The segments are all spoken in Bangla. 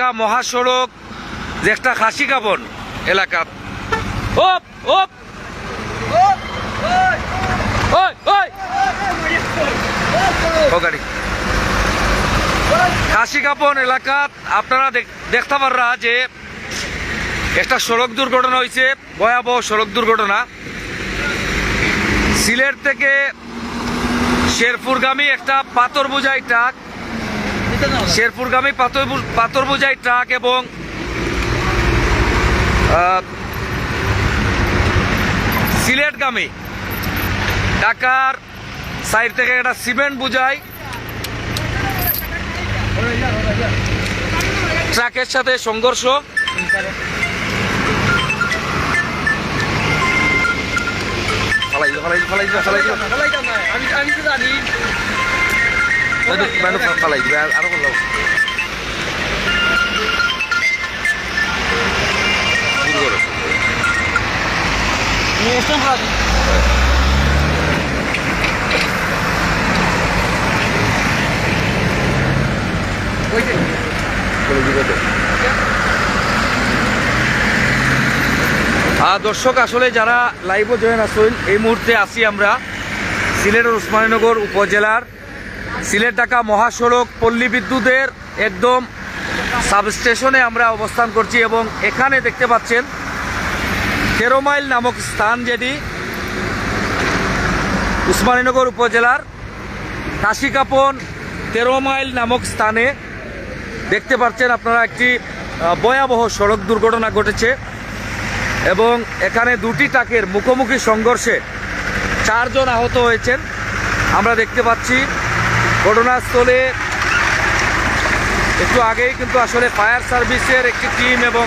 মহাসড়ক, যে একটা খাসি কাপন এলাকা। ওপ গাড়ি। খাসি কাপন এলাকাত আপনারা দেখ- দেখতে পাররা যে একটা সড়ক দুর্ঘটনা হয়েছে ভয়াবহ সড়ক দুর্ঘটনা। সিলেট থেকে শেরপুরগামী একটা পাথর বোঝাই ট্রাক শেরপুরগামী পাথর পাথর বোঝাই ট্রাক এবং সিলেটগামী ঢাকার সাইড থেকে একটা সিমেন্ট বোঝাই। ট্রাকের সাথে সংঘর্ষ। ফালাই দিও, ফালাই দিও, ফালাই দিও, ফালাই দিও। আমি আমি তো জানি। দর্শক আসলে যারা লাইভও জয়েন আসুন এই মুহূর্তে আসি আমরা সিলেটের উসমানীনগর উপজেলার সিলেট ঢাকা মহাসড়ক, পল্লী বিদ্যুতের একদম সাবস্টেশনে আমরা অবস্থান করছি এবং এখানে দেখতে পাচ্ছেন তেরো মাইল নামক স্থান যেটি উসমানীনগর উপজেলার কাশিকাপন তেরো মাইল নামক স্থানে দেখতে পাচ্ছেন আপনারা একটি ভয়াবহ সড়ক দুর্ঘটনা ঘটেছে এবং এখানে দুটি ট্রাকের মুখোমুখি সংঘর্ষে চারজন আহত হয়েছেন। আমরা দেখতে পাচ্ছি ঘটনাস্থলে একটু আগেই কিন্তু আসলে ফায়ার সার্ভিসের একটি টিম এবং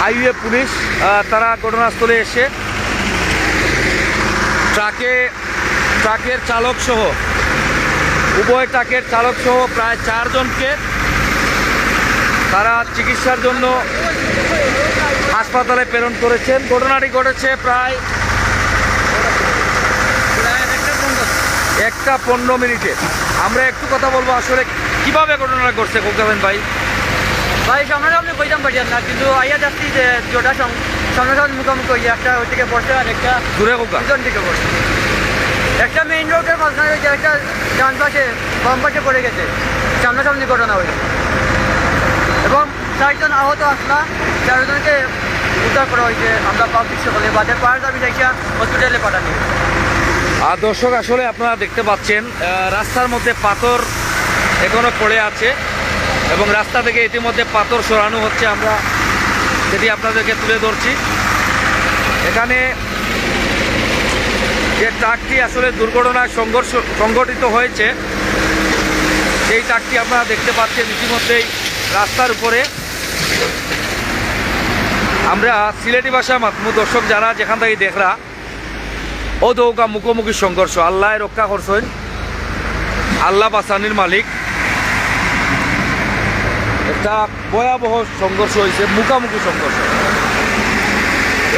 হাইওয়ে পুলিশ তারা ঘটনাস্থলে এসে ট্রাকে, ট্রাকের চালক সহ, উভয় ট্রাকের চালক সহ প্রায় চারজনকে তারা চিকিৎসার জন্য হাসপাতালে প্রেরণ করেছেন। ঘটনাটি ঘটেছে প্রায় একটা পনেরো মিনিটে। আমরা একটু কথা বলব আসলে কীভাবে ঘটনাটা ঘটছে কোকাবেন ভাই? ভাই সামনাসামনি কইতাম পারি না কিন্তু আইয়া যাচ্ছি যে যেটা সামনাসামনি মুখোমুখি হইয়া একটা ওই থেকে পড়ছে আর একটা দূরে কোকা পিছন দিকে পড়ছে একটা মেইন রোডের মাঝখানে হয়েছে একটা ডান পাশে বাম পাশে পড়ে গেছে। সামনাসামনি ঘটনা হয়েছে এবং চারজন আহত আসলা চারজনকে উদ্ধার করা হয়েছে। আমরা পাবলিক সকলে বাজার পাহাড় দাবি যাইয়া হসপিটালে পাঠানো। আর দর্শক, আসলে আপনারা দেখতে পাচ্ছেন রাস্তার মধ্যে পাথর এখনও পড়ে আছে এবং রাস্তা থেকে ইতিমধ্যে পাথর সরানো হচ্ছে আমরা। সেটি আপনাদেরকে তুলে ধরছি। এখানে যে ট্রাকটি আসলে দুর্ঘটনায় সংঘর্ষ, সংঘটিত হয়েছে, সেই ট্রাকটি আপনারা দেখতে পাচ্ছেন ইতিমধ্যেই রাস্তার উপরে। আমরা সিলেটি ভাষা মাধ্যম দর্শক যারা যেখান থেকে দেখরা ও দৌকা মুখোমুখি সংঘর্ষ। আল্লাহ রক্ষা করছেন। আল্লাহ বাসানির মালিক। একটা ভয়াবহ সংঘর্ষ হয়েছে মুখামুখি সংঘর্ষ।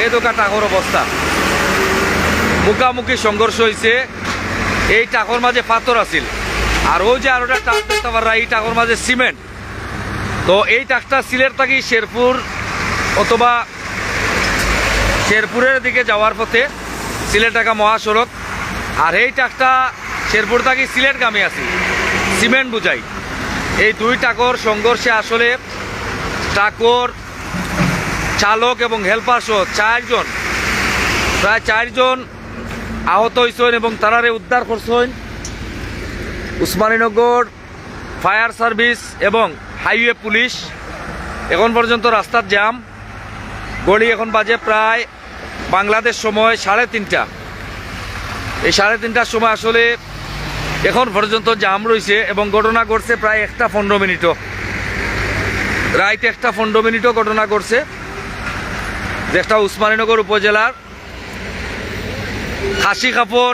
এই দোকা টাকর অবস্থা। মুখামুখি সংঘর্ষ হয়েছে এই টাকর মাঝে পাথর আছিল। আর ওই যে আরোটা টাক দেখতে পারা এই টাকর মাঝে সিমেন্ট। তো এই টাকটা সিলেট থাকি শেরপুর অথবা শেরপুরের দিকে যাওয়ার পথে সিলেট ঢাকা মহাসড়ক। আর এই ট্রাকটা শেরপুর থাকি সিলেটগামী আছি। সিমেন্ট বুঝাই। এই দুই টাকর সংঘর্ষে আসলে টাকর চালক এবং হেল্পার সহ চারজন, প্রায় চারজন আহত হয়েছেন এবং তারারে উদ্ধার করছেন। উসমানীনগর ফায়ার সার্ভিস এবং হাইওয়ে পুলিশ। এখন পর্যন্ত রাস্তার জ্যাম। গড়ি এখন বাজে প্রায় বাংলাদেশ সময় সাড়ে তিনটা। এই সাড়ে তিনটার সময় আসলে এখন পর্যন্ত জাম রয়েছে এবং ঘটনা ঘটছে প্রায় একটা পনেরো মিনিটও। রাইট একটা পনেরো মিনিটও ঘটনা ঘটছে। যেটা উসমানীনগর উপজেলার খাসি খাপন